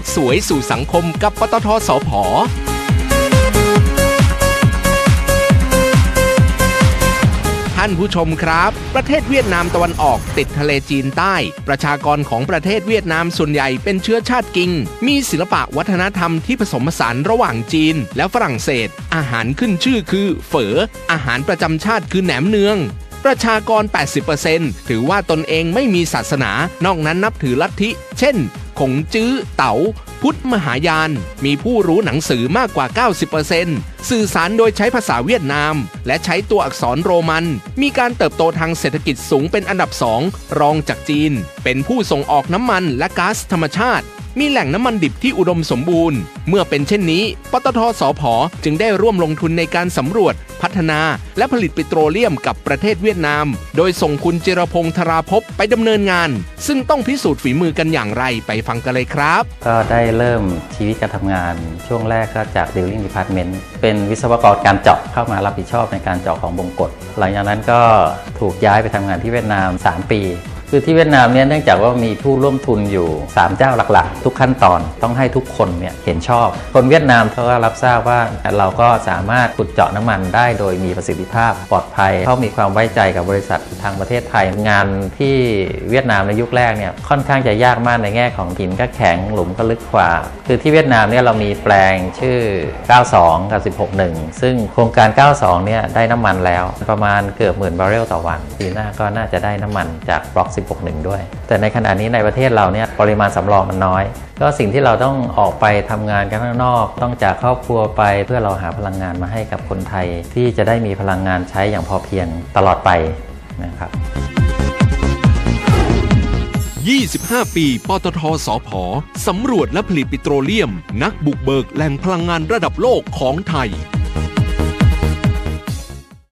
กสวยสู่สังคมกับปตทสพท่านผู้ชมครับ ประเทศเวียดนามตะวันออกติดทะเลจีนใต้ ประชากรของประเทศเวียดนามส่วนใหญ่เป็นเชื้อชาติกิง มีศิลปะวัฒนธรรมที่ผสมผสานระหว่างจีน และฝรั่งเศส อาหารขึ้นชื่อคือเฝอ อาหารประจำชาติคือแหนมเนืองประชากร 80%ถือว่าตนเองไม่มีศาสนา นอกนั้นนับถือลัทธิ เช่น ขงจื้อ เต๋า พุทธมหายาน มีผู้รู้หนังสือมากกว่า 90%สื่อสารโดยใช้ภาษาเวียดนาม และใช้ตัวอักษรโรมัน มีการเติบโตทางเศรษฐกิจสูงเป็นอันดับสองรองจากจีน เป็นผู้ส่งออกน้ำมันและก๊าซธรรมชาติ มีแหล่งน้ำมันดิบที่อุดมสมบูรณ์ เมื่อเป็นเช่นนี้ ปตทสพจึงได้ร่วมลงทุนในการสำรวจ พัฒนา และผลิตปิโตรเลียมกับประเทศเวียดนาม โดยส่งคุณเจรพงษ์ธราภพไปดำเนินงาน ซึ่งต้องพิสูจน์ฝีมือกันอย่างไรไปฟังกันเลยครับ ก็ได้เริ่มชีวิตการทำงานช่วงแรกก็จาก Drilling Department เป็นวิศวกรการเจาะเข้ามารับผิดชอบในการเจาะของบงกฎหลังจากนั้นก็ถูกย้ายไปทำงานที่เวียดนาม 3 ปี คือที่เวียดนามเนี่ยเนื่องจากว่ามีผู้ร่วมทุนอยู่ 3 เจ้าหลักๆ ทุกขั้นตอนต้องให้ทุกคนเนี่ยเห็นชอบ คนเวียดนามเขาก็รับทราบว่าเราก็สามารถขุดเจาะน้ำมันได้โดยมีประสิทธิภาพปลอดภัยเขามีความไว้ใจกับบริษัททางประเทศไทย งานที่เวียดนามในยุคแรกเนี่ยค่อนข้างจะยากมากในแง่ของหินก็แข็งหลุมก็ลึกกว่า คือที่เวียดนามเนี่ยเรามีแปลงชื่อ 92 กับ 16.1 ซึ่งโครงการ 92 เนี่ยได้น้ำมันแล้วประมาณเกือบหมื่นบาร์เรลต่อวันปีหน้าก็น่าจะได้น้ำมันจากบล็อก16.1ด้วย แต่ในขณะนี้ในประเทศเราเนี่ยปริมาณสำรองมันน้อย ก็สิ่งที่เราต้องออกไปทำงานกันข้างนอก ต้องจากครอบครัวไปเพื่อเราหาพลังงานมาให้กับคนไทย ที่จะได้มีพลังงานใช้อย่างพอเพียงตลอดไปนะครับ25 ปีปตทสพสำรวจและผลิตปิโตรเลียม นักบุกเบิกแหล่งพลังงานระดับโลกของไทย